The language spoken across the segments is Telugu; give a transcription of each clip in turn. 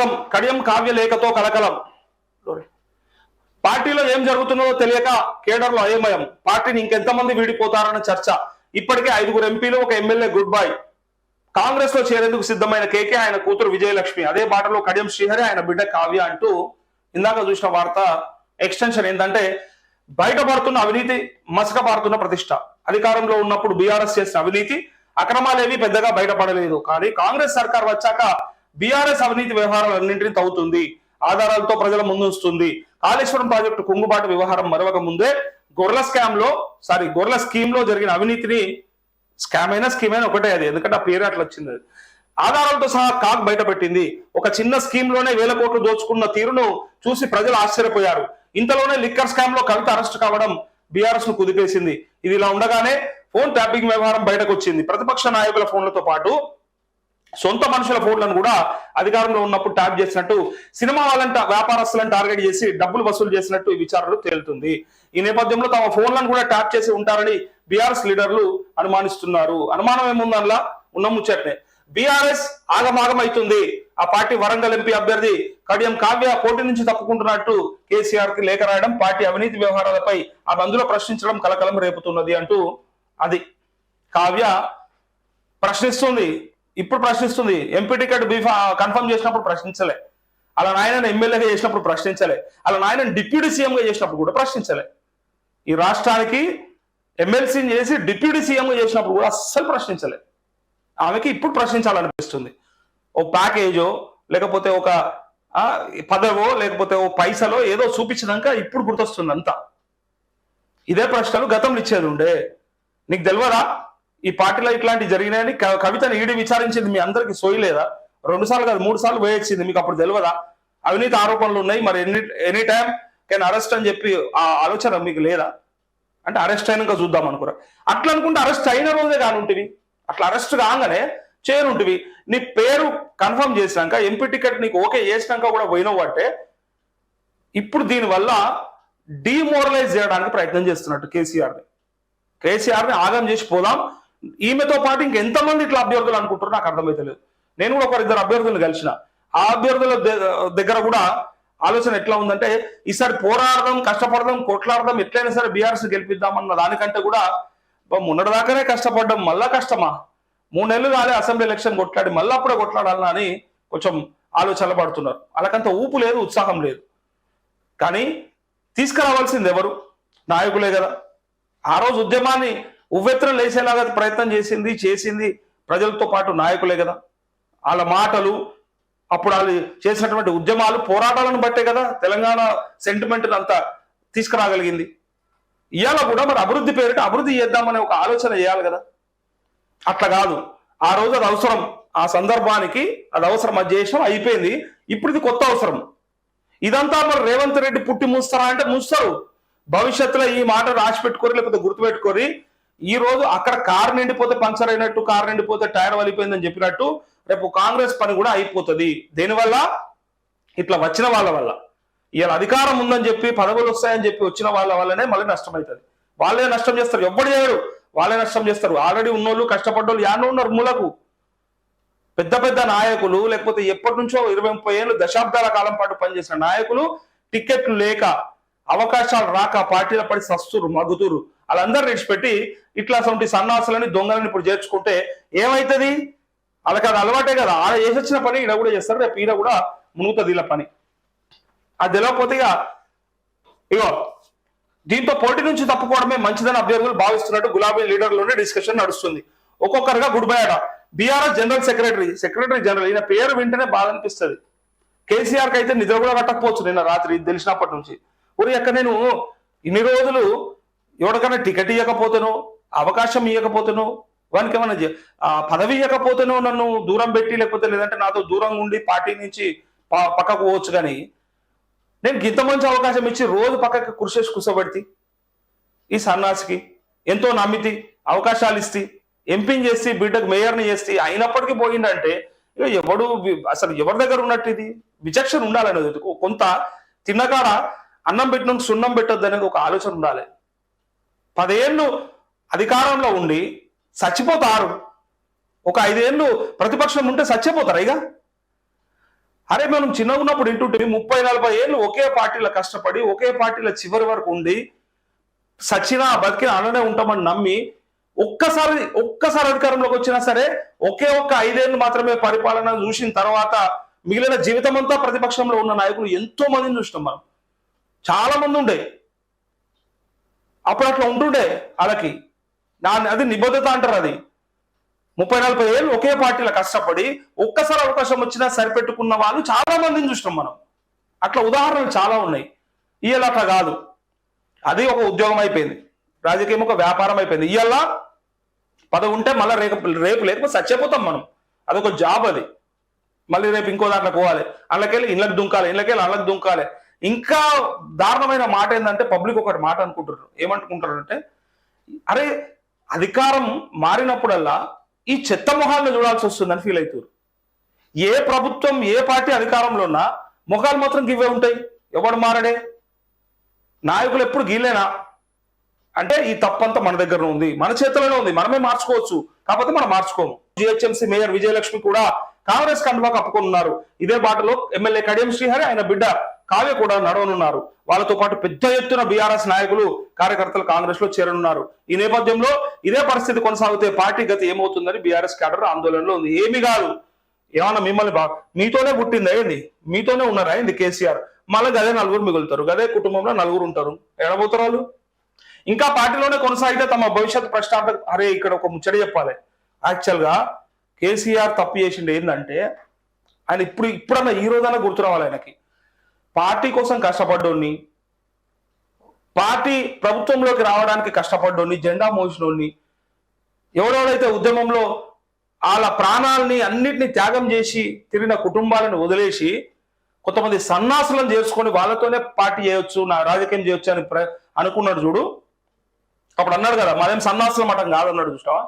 ఆగం కడియం కావ్యలేఖతో కలకలం. పార్టీలో ఏం జరుగుతున్నదో తెలియక కేడర్లో అయోమయం. పార్టీని ఇంకెంతమంది వీడిపోతారన్న చర్చ. ఇప్పటికే ఐదుగురు ఎంపీలు ఒక ఎమ్మెల్యే గుడ్ బై. కాంగ్రెస్లో చేరేందుకు సిద్ధమైన కేకే ఆయన కూతురు విజయలక్ష్మి. అదే బాటలో కడియం శ్రీహరి ఆయన బిడ్డ కావ్య అంటూ ఇందాక చూసిన వార్త ఎక్స్టెన్షన్ ఏంటంటే బయటపడుతున్న అవినీతి మసకబారుతున్న ప్రతిష్ట. అధికారంలో ఉన్నప్పుడు బీఆర్ఎస్ చేసిన అవినీతి అక్రమాలేవి పెద్దగా బయటపడలేదు. కానీ కాంగ్రెస్ సర్కార్ వచ్చాక బీఆర్ఎస్ అవినీతి వ్యవహారాలన్నింటినీ తవ్వుతుంది. ఆధారాలతో ప్రజల ముందుంచుతుంది కాళేశ్వరం ప్రాజెక్టు కుంగుబాటు వ్యవహారం మరవక ముందే గొర్రెల స్కామ్లో సారీ గొర్రెల స్కీమ్లో జరిగిన అవినీతిని స్కామ్ అయినా స్కీమ్ అయినా ఒకటే అది. ఎందుకంటే ఆ పేరు అట్లా వచ్చింది అది. ఆధారాలతో సహా కాక్ బయటపెట్టింది. ఒక చిన్న స్కీమ్లోనే వేల కోట్లు దోచుకున్న తీరును చూసి ప్రజలు ఆశ్చర్యపోయారు. ఇంతలోనే లిక్కర్ స్కామ్లో కవిత అరెస్ట్ కావడం బీఆర్ఎస్ను కుదిపేసింది. ఇది ఇలా ఉండగానే ఫోన్ ట్యాపింగ్ వ్యవహారం బయటకు వచ్చింది ప్రతిపక్ష నాయకుల ఫోన్లతో పాటు సొంత మనుషుల ఫోన్లను కూడా అధికారంలో ఉన్నప్పుడు ట్యాప్ చేసినట్టు సినిమా వాళ్ళంట వ్యాపారస్తులను టార్గెట్ చేసి డబ్బులు వసూలు చేసినట్టు ఈ విచారణలో తేలుతుంది. ఈ నేపథ్యంలో తమ ఫోన్లను కూడా ట్యాప్ చేసి ఉంటారని బీఆర్ఎస్ లీడర్లు అనుమానిస్తున్నారు. అనుమానం ఏముందనలా? ఉన్న ముచ్చట్నే. బీఆర్ఎస్ ఆగమాగం అవుతుంది ఆ పార్టీ వరంగల్ ఎంపీ అభ్యర్థి కడియం కావ్య పోటీ నుంచి తప్పుకుంటున్నట్టు కేసీఆర్కి లేఖ రాయడం పార్టీ అవినీతి వ్యవహారాలపై ఆమె అందులో ప్రశ్నించడం కలకలం రేపుతున్నది అంటూ అది కావ్య ప్రశ్నిస్తుంది. ఇప్పుడు ప్రశ్నిస్తుంది. ఎంపీ టికెట్ బీఫా కన్ఫర్మ్ చేసినప్పుడు ప్రశ్నించలే. అలా నాయన ఎమ్మెల్యేగా చేసినప్పుడు ప్రశ్నించలే. అలా నాయన డిప్యూటీ సీఎంగా చేసినప్పుడు కూడా ప్రశ్నించలే. ఈ రాష్ట్రానికి ఎమ్మెల్సీని చేసి డిప్యూటీ సీఎంగా చేసినప్పుడు కూడా అస్సలు ప్రశ్నించలే. ఆమెకి ఇప్పుడు ప్రశ్నించాలనిపిస్తుంది. ఓ ప్యాకేజో లేకపోతే ఒక పదవో లేకపోతే ఓ పైసలో ఏదో చూపించినాక ఇప్పుడు గుర్తొస్తుంది అంతా ఇదే ప్రశ్నలు గతంలో ఇచ్చేది ఉండే. నీకు తెలియదా ఈ పార్టీలో ఇట్లాంటివి జరిగినాయని కవితను ఈడీ విచారించింది మీ అందరికి సోయలేదా రెండు సార్లు కాదు మూడు సార్లు వేయొచ్చింది మీకు అప్పుడు తెలియదా అవినీతి ఆరోపణలు ఉన్నాయి మరి any any time can arrest అని చెప్పి ఆ ఆలోచన మీకు లేదా? అంటే అరెస్ట్ అయినాక చూద్దాం అనుకురా అట్లా అనుకుంటే అరెస్ట్ అయిన రోజే కానుంటివి. అట్లా అరెస్ట్ కాగానే చేయనుంటివి నీ పేరు కన్ఫర్మ్ చేసినాక ఎంపీ టికెట్ నీకు ఓకే చేసినాక కూడా పోయినావు అంటే ఇప్పుడు దీనివల్ల డిమోరలైజ్ చేయడానికి ప్రయత్నం చేస్తున్నట్టు కేసీఆర్ని. కేసీఆర్ని ఆగం చేసి పోదాం ఈమెతో పాటు ఇంకెంతమంది ఇట్లా అభ్యర్థులు అనుకుంటారు నాకు అర్థమైతలేదు నేను కూడా ఒక ఇద్దరు అభ్యర్థులను కలిసిన. ఆ అభ్యర్థుల దగ్గర కూడా ఆలోచన ఎట్లా ఉందంటే ఈసారి పోరాడదాం కష్టపడదాం కొట్లాడదాం ఎట్లయినా సరే బీఆర్ఎస్ గెలిపిద్దాం అన్న దానికంటే కూడా మొన్నటిదాకానే కష్టపడడం మళ్ళా కష్టమా? మూడు నెలలు కాలే అసెంబ్లీ ఎలక్షన్ కొట్లాడి మళ్ళీ అప్పుడే కొట్లాడాలని అని కొంచెం ఆలోచనలు పడుతున్నారు. వాళ్ళకంత ఊపు లేదు ఉత్సాహం లేదు. కానీ తీసుకురావాల్సింది ఎవరు? నాయకులే కదా. ఆ రోజు ఉద్యమాన్ని ఉవ్వెత్తులు లేచేలాగా ప్రయత్నం చేసింది చేసింది. ప్రజలతో పాటు నాయకులే కదా. వాళ్ళ మాటలు అప్పుడు వాళ్ళు చేసినటువంటి ఉద్యమాలు పోరాటాలను బట్టే కదా తెలంగాణ సెంటిమెంట్ అంతా తీసుకురాగలిగింది. ఇవాళ కూడా మరి అభివృద్ధి పేరిట అభివృద్ధి చేద్దామనే ఒక ఆలోచన చేయాలి కదా. అట్లా కాదు. ఆ రోజు అది అవసరం. ఆ సందర్భానికి అది అవసరం. అది చేసాం అయిపోయింది. ఇప్పుడు ఇది కొత్త అవసరం. ఇదంతా మరి రేవంత్ రెడ్డి పుట్టి మూస్తారా అంటే మూస్తారు. భవిష్యత్తులో ఈ మాట రాసి పెట్టుకోరి లేకపోతే గుర్తుపెట్టుకోరి. ఈ రోజు అక్కడ కారు నిండిపోతే పంక్చర్ అయినట్టు కారు నిండిపోతే టైర్ వలిపోయిందని చెప్పినట్టు రేపు కాంగ్రెస్ పని కూడా అయిపోతుంది. దేనివల్ల? ఇట్లా వచ్చిన వాళ్ళ వల్ల. ఇలా అధికారం ఉందని చెప్పి పదవులు వస్తాయని చెప్పి వచ్చిన వాళ్ళ వల్లనే మళ్ళీ నష్టం అవుతుంది వాళ్ళే నష్టం చేస్తారు. ఎవ్వడు చేయరు వాళ్ళే నష్టం చేస్తారు. ఆల్రెడీ ఉన్నోళ్ళు కష్టపడ్డోళ్ళు యాన్న ఉన్నారు మూలకు. పెద్ద పెద్ద నాయకులు లేకపోతే ఎప్పటి నుంచో ఇరవై ముప్పై ఏళ్ళు దశాబ్దాల కాలం పాటు పనిచేసిన నాయకులు టికెట్లు లేక అవకాశాలు రాక పార్టీల పడి సస్తురు మగుతురు వాళ్ళందరూ విడిచిపెట్టి ఇట్లా అటువంటి సన్నాసులని దొంగలని ఇప్పుడు చేర్చుకుంటే ఏమవుతుంది వాళ్ళకి అది అలవాటే కదా. ఆడ చేసొచ్చిన పని ఈడ కూడా చేస్తారు రేపు ఈడ కూడా మునుగుతుంది ఇలా పని. అది తెలియకపోతే ఇక ఇగో దీంతో పోటీ నుంచి తప్పుకోవడమే మంచిదని అభ్యర్థులు భావిస్తున్నట్టు గులాబీ లీడర్లోనే డిస్కషన్ నడుస్తుంది. ఒక్కొక్కరుగా గుడ్ బై అట. BRS general secretary secretary general ఈయన పేరు వింటేనే బాధ అనిపిస్తుంది. కేసీఆర్కి అయితే నిద్ర కూడా కట్టకపోవచ్చు నిన్న రాత్రి ఇది తెలిసినప్పటి నుంచి. ఊరి అక్క నేను ఇన్ని రోజులు ఎవరికైనా టికెట్ ఇవ్వకపోతేనో అవకాశం ఇవ్వకపోతేనో వానికి ఏమైనా ఆ పదవి ఇవ్వకపోతేనో నన్ను దూరం పెట్టి లేకపోతే లేదంటే నాతో దూరంగా ఉండి పార్టీ నుంచి పక్కకు పోవచ్చు కానీ నేను ఇంత మంచి అవకాశం ఇచ్చి రోజు పక్కకి కుర్చేసి కూర్చోబెడితే ఈ సన్నాసికి ఎంతో నమ్మితి అవకాశాలు ఇస్తే ఎంపీని చేసి బిడ్డకు మేయర్ని చేస్తే అయినప్పటికీ పోయిందంటే ఇక ఎవడు అసలు ఎవరి దగ్గర ఉన్నట్టు ఇది? విచక్షణ ఉండాలనేది కొంత తిన్నకాడ అన్నం పెట్టిన సున్నం పెట్టొద్దు అనేది ఒక ఆలోచన ఉండాలి. పదేళ్ళు అధికారంలో ఉండి చచ్చిపోతారు. ఒక ఐదేళ్ళు ప్రతిపక్షం ఉంటే చచ్చిపోతారు ఇక. అరే మనం చిన్నగా ఉన్నప్పుడు ఇంటుంటే ముప్పై నలభై ఏళ్ళు ఒకే పార్టీలో కష్టపడి ఒకే పార్టీలో చివరి వరకు ఉండి సచ్చినా బతికినా అలానే ఉంటామని నమ్మి ఒక్కసారి ఒక్కసారి అధికారంలోకి వచ్చినా సరే ఒకే ఒక్క ఐదేళ్ళు మాత్రమే పరిపాలన చూసిన తర్వాత మిగిలిన జీవితం అంతా ప్రతిపక్షంలో ఉన్న నాయకులు ఎంతో మందిని చూసినాం మనం. చాలా మంది ఉండే. అప్పుడు అట్లా ఉంటుండే వాళ్ళకి. నా అది నిబద్ధత అంటారు అది. ముప్పై నలభై ఏళ్ళు ఒకే పార్టీలో కష్టపడి ఒక్కసారి అవకాశం వచ్చినా సరిపెట్టుకున్న వాళ్ళు చాలా మందిని చూసినాం మనం. అట్లా ఉదాహరణలు చాలా ఉన్నాయి. ఇవాళ అట్లా కాదు. అది ఒక ఉద్యోగం అయిపోయింది. రాజకీయం ఒక వ్యాపారం అయిపోయింది. ఇవాళ పదవి ఉంటే మళ్ళీ రేపు రేపు లేకపోతే చచ్చిపోతాం మనం. అదొక జాబ్ అది. మళ్ళీ రేపు ఇంకో దాంట్లో పోవాలి. అందులోకెళ్ళి ఇళ్ళకి దుంకాలి ఇళ్ళకెళ్ళి అళ్ళకి దుంకాలి. ఇంకా దారుణమైన మాట ఏంటంటే పబ్లిక్ ఒకటి మాట అనుకుంటారు ఏమనుకుంటారు అంటే అరే అధికారం మారినప్పుడల్లా ఈ చెత్త మొహాలను చూడాల్సి వస్తుందని ఫీల్ అవుతారు ఏ ప్రభుత్వం ఏ పార్టీ అధికారంలో ఉన్నా ముఖాలు మాత్రం గివే ఉంటాయి. ఎవడు మారడే? నాయకులు ఎప్పుడు గీలేనా? అంటే ఈ తప్పంతా మన దగ్గర ఉంది. మన చేతిలోనే ఉంది. మనమే మార్చుకోవచ్చు. కాకపోతే మనం మార్చుకోము. జిహెచ్ఎంసీ మేయర్ విజయలక్ష్మి కూడా కాంగ్రెస్ కండువా కప్పుకున్నారు ఇదే బాటలో ఎమ్మెల్యే కడియం శ్రీహరి ఆయన బిడ్డ కావ్య కూడా నడవనున్నారు. వాళ్ళతో పాటు పెద్ద ఎత్తున బీఆర్ఎస్ నాయకులు కార్యకర్తలు కాంగ్రెస్లో చేరనున్నారు. ఈ నేపథ్యంలో ఇదే పరిస్థితి కొనసాగితే పార్టీ గతి ఏమవుతుందని బీఆర్ఎస్ క్యాడర్ ఆందోళనలో ఉంది. ఏమి కాదు. ఏమన్నా మిమ్మల్ని బా మీతోనే పుట్టింది ఏంది మీతోనే ఉన్నారు అయింది కేసీఆర్? మళ్ళీ గదే నలుగురు మిగులుతారు. గదే కుటుంబంలో నలుగురు ఉంటారు. ఎడబోతారు వాళ్ళు ఇంకా పార్టీలోనే కొనసాగితే తమ భవిష్యత్ ప్రశ్నార్థ అరే ఇక్కడ ఒక ముచ్చట చెప్పాలి. యాక్చువల్గా కేసీఆర్ తప్పు చేసిండు ఏంటంటే ఆయన ఇప్పుడు ఇప్పుడన్నా ఈ రోజైనా గుర్తు రావాలి ఆయనకి. పార్టీ కోసం కష్టపడ్డోని పార్టీ ప్రభుత్వంలోకి రావడానికి కష్టపడ్డోని జెండా మోసినోని ఎవరెవరైతే ఉద్యమంలో వాళ్ళ ప్రాణాలని అన్నిటిని త్యాగం చేసి తిరిగిన కుటుంబాలను వదిలేసి కొంతమంది సన్నాసులను చేసుకొని వాళ్ళతోనే పార్టీ చేయొచ్చు నా రాజకీయం చేయొచ్చు అని ప్ర- అనుకున్నాడు చూడు. అప్పుడు అన్నాడు కదా మరేం సన్నాసుల మఠం కాదన్నాడు చూస్తావా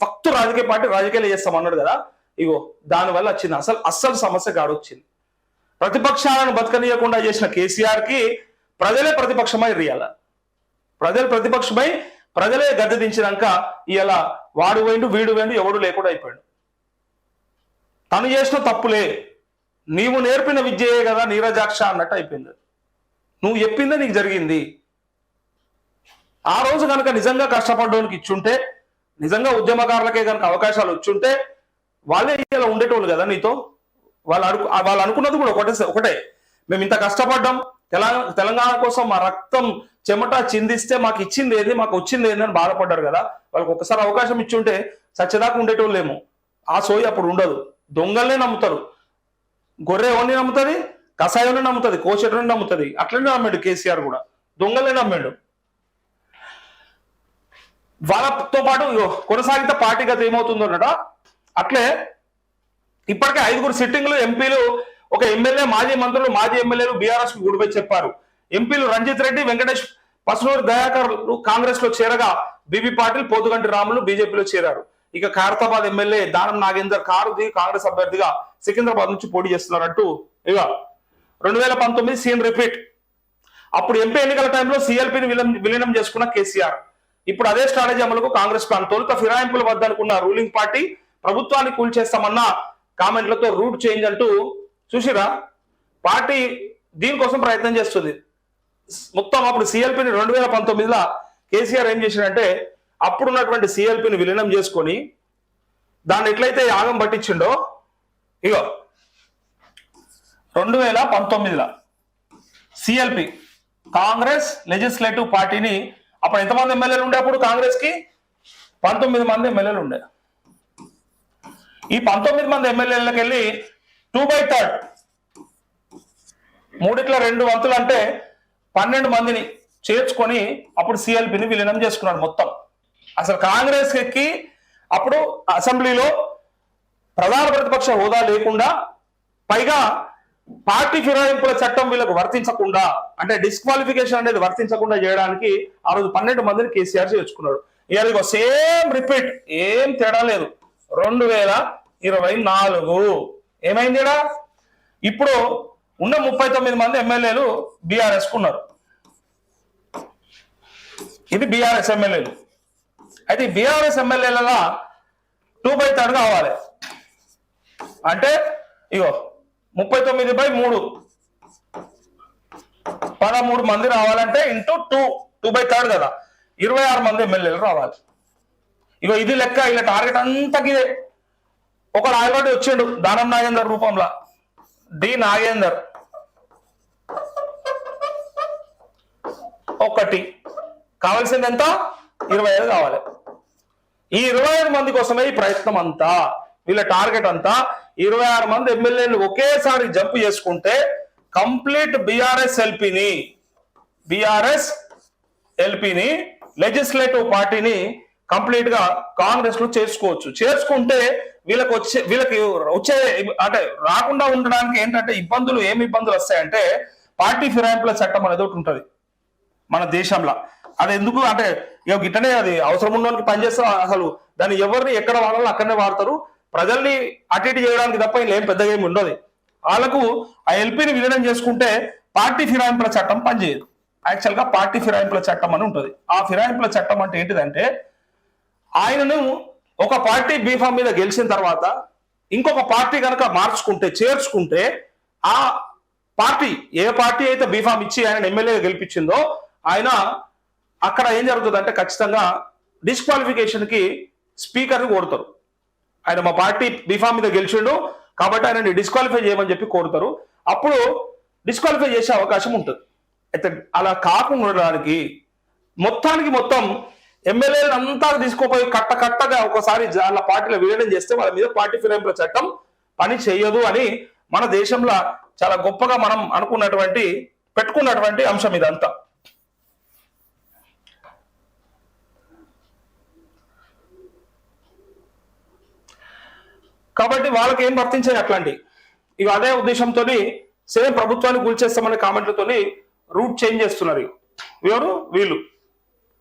ఫక్తు రాజకీయ పార్టీ రాజకీయాలు చేస్తామన్నాడు కదా. ఇగో దానివల్ల వచ్చింది. అసలు అస్సలు సమస్య కాడొచ్చింది. ప్రతిపక్షాలను బతకనీయకుండా చేసిన కేసీఆర్కి ప్రజలే ప్రతిపక్షమై రియాల. ప్రజలు ప్రతిపక్షమై ప్రజలే గద్దె దించినాక ఇలా వాడు వేండు వీడు వేండు ఎవడు లేకుండా అయిపోయాడు. తను చేసిన తప్పులే. నీవు నేర్పిన విద్యయే కదా నీరజాక్ష అన్నట్టు అయిపోయింది. నువ్వు చెప్పిందే నీకు జరిగింది. ఆ రోజు కనుక నిజంగా కష్టపడ్డానికి ఇచ్చుంటే నిజంగా ఉద్యమకారులకే కనుక అవకాశాలు వచ్చుంటే వాళ్ళే ఇలా ఉండేటోళ్ళు కదా నీతో? వాళ్ళు అడుగు వాళ్ళు అనుకున్నది కూడా ఒకటే ఒకటే. మేము ఇంత కష్టపడ్డాం. తెలంగాణ తెలంగాణ కోసం మా రక్తం చెమట చిందిస్తే మాకు ఇచ్చింది ఏంది మాకు వచ్చింది ఏంది అని బాధపడ్డారు కదా? వాళ్ళకి ఒకసారి అవకాశం ఇచ్చుంటే సత్యదాకా ఉండేటోళ్ళేమో. ఆ సోయి అప్పుడు ఉండదు. దొంగల్నే నమ్ముతారు. గొర్రె ఎవరిని నమ్ముతుంది? కషాయంలో నమ్ముతుంది? కోచెటని నమ్ముతుంది? అట్లనే నమ్మాడు కేసీఆర్ కూడా. దొంగలే నమ్మాడు. వాళ్ళతో పాటు కొనసాగితే పార్టీ గత ఏమవుతుందోనట అట్లే ఇప్పటికే ఐదుగురు సిట్టింగ్లు ఎంపీలు ఒక ఎమ్మెల్యే మాజీ మంత్రులు మాజీ ఎమ్మెల్యేలు బీఆర్ఎస్కు గుడిపై చెప్పారు. ఎంపీలు రంజిత్ రెడ్డి వెంకటేష్ పసునూరు దయాకర్ కాంగ్రెస్లో చేరగా బీబీ పాటిల్ పోతుగంటి రాములు బీజేపీలో చేరారు. ఇక ఖైరతాబాద్ ఎమ్మెల్యే దానం నాగేందర్ కారు దిగి కాంగ్రెస్ అభ్యర్థిగా సికింద్రాబాద్ నుంచి పోటీ చేస్తున్నారంటూ ఇక రెండు వేల పంతొమ్మిది సీఎం రిపీట్. అప్పుడు ఎంపీ ఎన్నికల టైంలో సిఎల్పిని విలీనం చేసుకున్న కేసీఆర్. ఇప్పుడు అదే స్ట్రాటజీ అమలుకు కాంగ్రెస్ ప్లాన్ తొలుత ఫిరాయింపులు వద్దనుకున్న రూలింగ్ పార్టీ ప్రభుత్వాన్ని కూల్చేస్తామన్న కామెంట్లతో రూట్ చేంజ్ అంటూ చూసిరా? పార్టీ దీనికోసం ప్రయత్నం చేస్తుంది. మొత్తం అప్పుడు సిఎల్పిని రెండు వేల పంతొమ్మిదిలో కేసీఆర్ ఏం చేసిండంటే అప్పుడున్నటువంటి సిఎల్పిని విలీనం చేసుకొని దాన్ని ఎట్లయితే యాగం పట్టించిండో ఇగో రెండు వేల పంతొమ్మిదిలో సిఎల్పి కాంగ్రెస్ లెజిస్లేటివ్ పార్టీని అప్పుడు ఎంతమంది ఎమ్మెల్యేలు ఉండే అప్పుడు కాంగ్రెస్కి? పంతొమ్మిది మంది ఎమ్మెల్యేలు ఉండే. ఈ పంతొమ్మిది మంది ఎమ్మెల్యేలకు వెళ్ళి టూ బై థర్డ్ మూడిట్ల రెండు వంతులు అంటే పన్నెండు మందిని చేర్చుకొని అప్పుడు సిఎల్పిని విలీనం చేసుకున్నాడు మొత్తం. అసలు కాంగ్రెస్ ఎక్కి అప్పుడు అసెంబ్లీలో ప్రధాన ప్రతిపక్ష హోదా లేకుండా పైగా పార్టీ ఫిరాయింపుల చట్టం వీళ్ళకు వర్తించకుండా అంటే డిస్క్వాలిఫికేషన్ అనేది వర్తించకుండా చేయడానికి ఆ రోజు పన్నెండు మందిని కేసీఆర్ చేర్చుకున్నాడు. ఇక సేమ్ రిపీట్ ఏం తేడా లేదు. రెండు వేల ఇరవై నాలుగు. ఏమైంది ఇప్పుడు ఉన్న ముప్పై తొమ్మిది మంది ఎమ్మెల్యేలు బీఆర్ఎస్ ఉన్నారు. ఇది బీఆర్ఎస్ ఎమ్మెల్యేలు. అయితే బీఆర్ఎస్ ఎమ్మెల్యేలలో టూ బై థర్డ్ కావాలి. అంటే ఇగో ముప్పై తొమ్మిది బై మూడు. పదమూడు మంది రావాలంటే into two two by third కదా. ఇరవై ఆరు మంది ఎమ్మెల్యేలు రావాలి. ఇగో ఇది లెక్క ఇలా టార్గెట్ అంతా ఇదే ఒక ఆల్రెడీ వచ్చిండు దానం నాగేందర్ రూపంలో. డి నాగేందర్. ఒకటి కావాల్సింది ఎంత? ఇరవై ఐదు కావాలి. ఈ ఇరవై ఐదు మంది కోసమే ఈ ప్రయత్నం అంతా. వీళ్ళ టార్గెట్ అంతా ఇరవై ఆరు మంది ఎమ్మెల్యేలు ఒకేసారి జంప్ చేసుకుంటే కంప్లీట్ బిఆర్ఎస్ ఎల్పిని బిఆర్ఎస్ ఎల్పిని లెజిస్లేటివ్ పార్టీని కంప్లీట్గా కాంగ్రెస్లో చేర్చుకోవచ్చు. చేర్చుకుంటే వీళ్ళకి వచ్చే వీళ్ళకి వచ్చే అంటే రాకుండా ఉండడానికి ఏంటంటే ఇబ్బందులు ఏమి ఇబ్బందులు వస్తాయంటే పార్టీ ఫిరాయింపుల చట్టం అనేది ఒకటి ఉంటుంది మన దేశంలో. అది ఎందుకు అంటే ఇక గిట్టనే అది అవసరం ఉన్నోనికి పనిచేస్తారు అసలు దాన్ని ఎవరిని ఎక్కడ వాడాలో అక్కడనే వాడతారు. ప్రజల్ని అటు ఇటు చేయడానికి తప్ప ఏం పెద్దగా ఏమి ఉండదు. వాళ్ళకు ఆ ఎల్పీని విలీనం చేసుకుంటే పార్టీ ఫిరాయింపుల చట్టం పనిచేయదు. యాక్చువల్గా పార్టీ ఫిరాయింపుల చట్టం అని ఉంటుంది. ఆ ఫిరాయింపుల చట్టం అంటే ఏంటిదంటే ఆయనను ఒక పార్టీ బీఫామ్ మీద గెలిచిన తర్వాత ఇంకొక పార్టీ కనుక మార్చుకుంటే చేర్చుకుంటే ఆ పార్టీ ఏ పార్టీ అయితే బీఫామ్ ఇచ్చి ఆయన ఎమ్మెల్యేగా గెలిపించిందో ఆయన అక్కడ ఏం జరుగుతుంది అంటే ఖచ్చితంగా డిస్క్వాలిఫికేషన్కి స్పీకర్ ఆయన మా పార్టీ బీఫామ్ మీద గెలిచిండు కాబట్టి ఆయనని డిస్క్వాలిఫై చేయమని చెప్పి కోరుతారు. అప్పుడు డిస్క్వాలిఫై చేసే అవకాశం ఉంటుంది. అయితే అలా కాకుండా ఉండడానికి మొత్తానికి మొత్తం ఎమ్మెల్యేలు అంతా తీసుకోపోయి కట్ట కట్టగా ఒకసారి వాళ్ళ పార్టీలో విలీనం చేస్తే వాళ్ళ మీద పార్టీ ఫిరాయింపుల చట్టం పని చేయదు అని మన దేశంలో చాలా గొప్పగా మనం అనుకున్నటువంటి పెట్టుకున్నటువంటి అంశం ఇదంతా. కాబట్టి వాళ్ళకి ఏం వర్తించాయి అట్లాంటి? ఇక అదే ఉద్దేశంతో సేమ్ ప్రభుత్వాన్ని కూల్చేస్తామనే కామెంట్లతోని రూట్ చేంజ్ చేస్తున్నారు ఎవరు? వీళ్ళు.